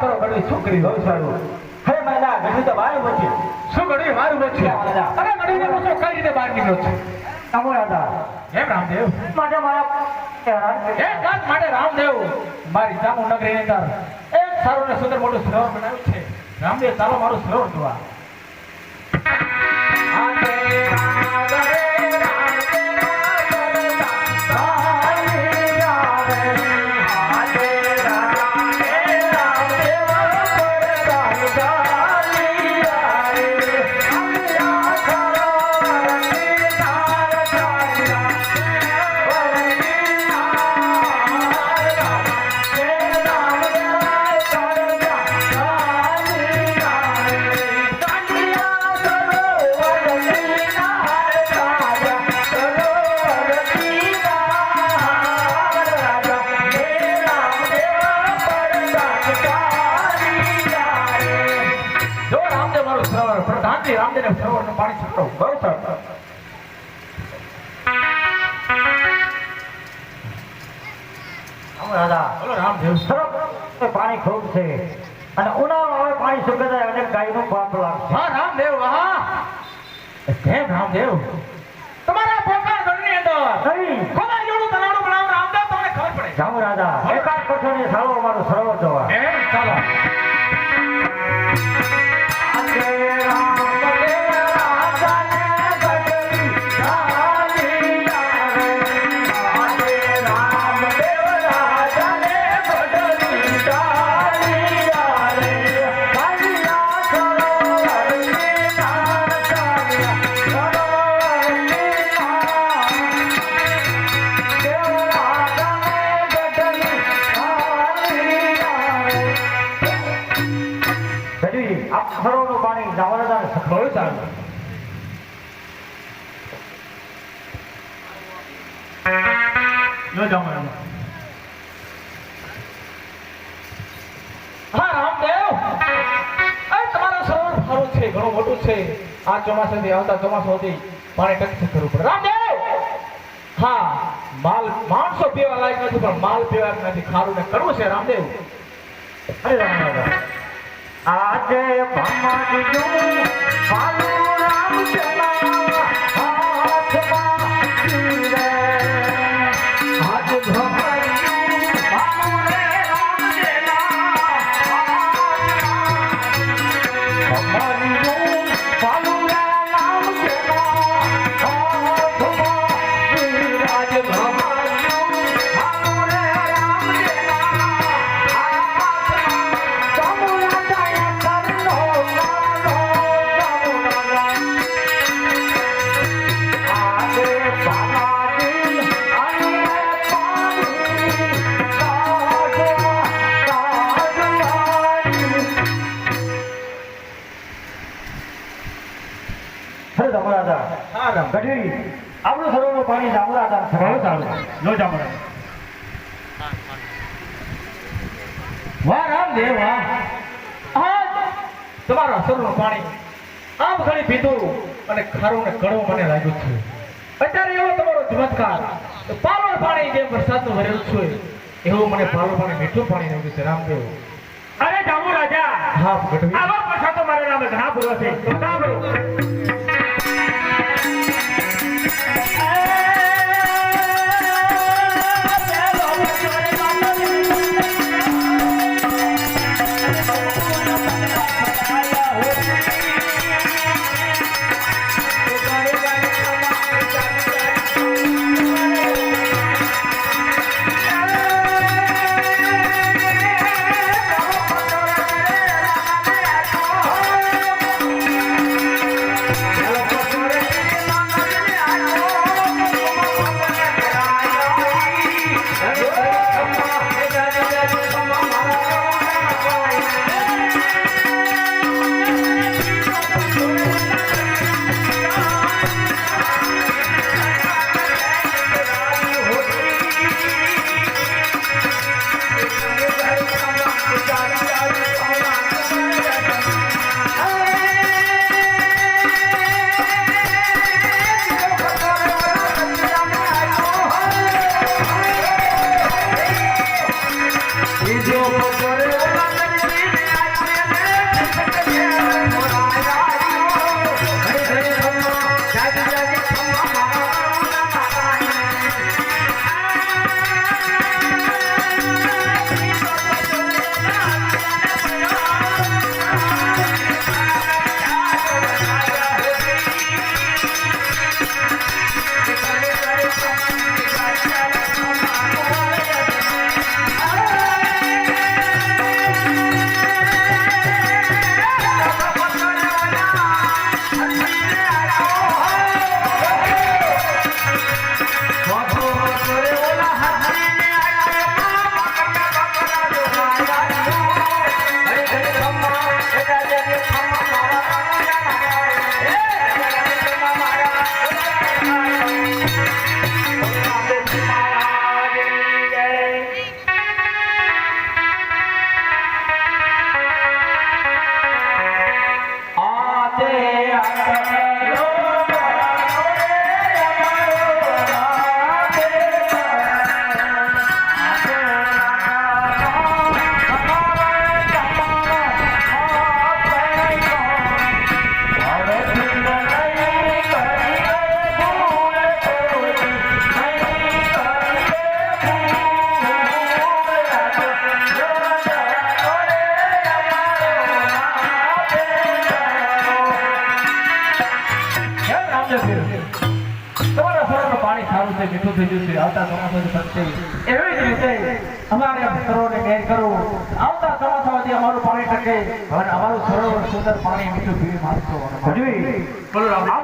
કરો ઘડી છોકરી બહુ સારું. હે મારા ઘડી તો બહાર વચ્ચે શું ઘડી મારું વચ્ચે અરે ઘડીને પૂછો કઈ રીતે બહાર નીકળ્યો છે? તમો દાદા. એમ રામદેવ? માટે મારા એ કર્યા. માટે રામદેવ? મારી જામુ નગરીની અંદર એક સારું ને સુંદર મોટું સરોવર બનાવ્યું છે. રામદેવ ચાલો મારું સરોવર જોવા જો પ્રધાનજી રામદેવ સરોવરનું પાણી છૂટો બહુ સરસ પાણી ખૂબ છે. અને ઉનાળો હવે પાણી સુકાઈ અને ગાયનું પાપ લાગશે હા રામદેવ હા કેમ રામદેવ. તમારા પોતાના ઘરની અંદર. નહીં ખોદા જોડું તલાવડું બનાવ રામદેવ તમને ખબર પડે. જામુ રાજા. એકાદ પછોડી સારો અમારું સરોવર જોવા. એમ ચાલો. પાણી જામુ દાદાને બહુ સારું જો મેડમ. હા, રામદેવ તમારું સરોવર સારું છે ઘણું મોટું છે આ ચોમાસાથી આવતા ચોમાસા સુધી પાણી કચ્છ કરવું પડે રામદેવ હા, માલ, માણસો પીવા લાયક નથી, પણ માલ પીવા નથી ખારું ને કરવું છે રામદેવ અરે રામ. આજે ભમરડું રામ આપણું સરોવરનું પાણી જામુરાદાન બહુ સારું જો જાઓ વાહ રામદેવ વાહ. આજ તમારા સરોવરનું પાણી આમ ઘણી પીધું અને ખારું ને કડવું મને લાગ્યું છે. અત્યારે એવો તમારો ચમત્કાર પાલવ પાણી જે વરસાદનું ભરેલું છે એવું મને પાલવ પાણી મીઠું પાણી લાગ્યું છે રામદેવ અરે જામુ રાજા હા ગઢવી આવા પાછા તો મારા નામે ઘણા પૂર્વ છે. પાણી સારું છે, મીઠું થઈ જશે. આવતા ચોમાસાથી બચશે એવી જ રીતે અમારે સરોવરને મેર કરવું. આવતા ચોમાસામાંથી અમારું પાણી ટકે. અને અમારું સરોવર સુંદર પાણી મીઠું પીવી માંગતો હજુ.